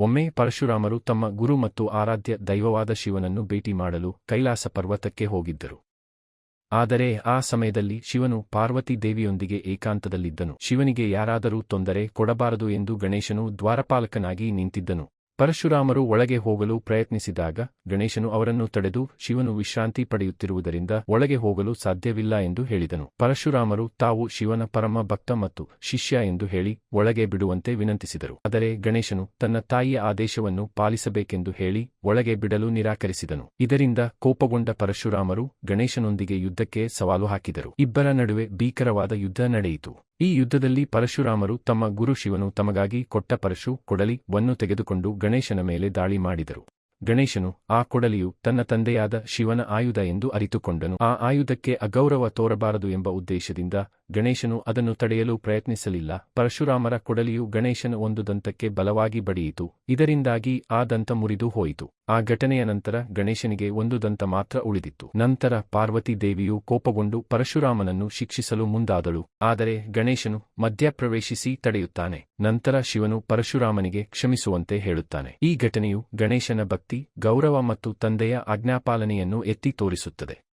ಒಮ್ಮೆ ಪರಶುರಾಮರು ತಮ್ಮ ಗುರು ಮತ್ತು ಆರಾಧ್ಯ ದೈವವಾದ ಶಿವನನ್ನು ಭೇಟಿ ಮಾಡಲು ಕೈಲಾಸ ಪರ್ವತಕ್ಕೆ ಹೋಗಿದ್ದರು. ಆದರೆ ಆ ಸಮಯದಲ್ಲಿ ಶಿವನು ಪಾರ್ವತಿ ದೇವಿಯೊಂದಿಗೆ ಏಕಾಂತದಲ್ಲಿದ್ದನು. ಶಿವನಿಗೆ ಯಾರಾದರೂ ತೊಂದರೆ ಕೊಡಬಾರದು ಎಂದು ಗಣೇಶನು ದ್ವಾರಪಾಲಕನಾಗಿ ನಿಂತಿದ್ದನು. ಪರಶುರಾಮರು ಒಳಗೆ ಹೋಗಲು ಪ್ರಯತ್ನಿಸಿದಾಗ ಗಣೇಶನು ಅವರನ್ನು ತಡೆದು ಶಿವನು ವಿಶ್ರಾಂತಿ ಪಡೆಯುತ್ತಿರುವುದರಿಂದ ಒಳಗೆ ಹೋಗಲು ಸಾಧ್ಯವಿಲ್ಲ ಎಂದು ಹೇಳಿದನು. ಪರಶುರಾಮರು ತಾವು ಶಿವನ ಪರಮ ಭಕ್ತ ಮತ್ತು ಶಿಷ್ಯ ಎಂದು ಹೇಳಿ ಒಳಗೆ ಬಿಡುವಂತೆ ವಿನಂತಿಸಿದರು. ಆದರೆ ಗಣೇಶನು ತನ್ನ ತಾಯಿಯ ಆದೇಶವನ್ನು ಪಾಲಿಸಬೇಕೆಂದು ಹೇಳಿ ಒಳಗೆ ಬಿಡಲು ನಿರಾಕರಿಸಿದನು. ಇದರಿಂದ ಕೋಪಗೊಂಡ ಪರಶುರಾಮರು ಗಣೇಶನೊಂದಿಗೆ ಯುದ್ಧಕ್ಕೆ ಸವಾಲು ಹಾಕಿದರು. ಇಬ್ಬರ ನಡುವೆ ಭೀಕರವಾದ ಯುದ್ಧ ನಡೆಯಿತು. ಈ ಯುದ್ಧದಲ್ಲಿ ಪರಶುರಾಮರು ತಮ್ಮ ಗುರು ಶಿವನು ತಮಗಾಗಿ ಕೊಟ್ಟ ಪರಶು ಕೊಡಲಿ ವನ್ನು ತೆಗೆದುಕೊಂಡು ಗಣೇಶನ ಮೇಲೆ ದಾಳಿ ಮಾಡಿದರು. ಗಣೇಶನು ಆ ಕೊಡಲಿಯು ತನ್ನ ತಂದೆಯಾದ ಶಿವನ ಆಯುಧ ಎಂದು ಅರಿತುಕೊಂಡನು. ಆ ಆಯುಧಕ್ಕೆ ಅಗೌರವ ತೋರಬಾರದು ಎಂಬ ಉದ್ದೇಶದಿಂದ ಗಣೇಶನು ಅದನ್ನು ತಡೆಯಲು ಪ್ರಯತ್ನಿಸಲಿಲ್ಲ. ಪರಶುರಾಮರ ಕೊಡಲಿಯು ಗಣೇಶನ ಒಂದು ದಂತಕ್ಕೆ ಬಲವಾಗಿ ಬಡಿಯಿತು. ಇದರಿಂದಾಗಿ ಆ ದಂತ ಮುರಿದು ಹೋಯಿತು. ಆ ಘಟನೆಯ ನಂತರ ಗಣೇಶನಿಗೆ ಒಂದು ದಂತ ಮಾತ್ರ ಉಳಿದಿತ್ತು. ನಂತರ ಪಾರ್ವತಿ ದೇವಿಯು ಕೋಪಗೊಂಡು ಪರಶುರಾಮನನ್ನು ಶಿಕ್ಷಿಸಲು ಮುಂದಾದಳು. ಆದರೆ ಗಣೇಶನು ಮಧ್ಯಪ್ರವೇಶಿಸಿ ತಡೆಯುತ್ತಾನೆ. ನಂತರ ಶಿವನು ಪರಶುರಾಮನಿಗೆ ಕ್ಷಮಿಸುವಂತೆ ಹೇಳುತ್ತಾನೆ. ಈ ಘಟನೆಯು ಗಣೇಶನ ಭಕ್ತಿ, ಗೌರವ ಮತ್ತು ತಂದೆಯ ಆಜ್ಞಾಪಾಲನೆಯನ್ನು ಎತ್ತಿ ತೋರಿಸುತ್ತದೆ.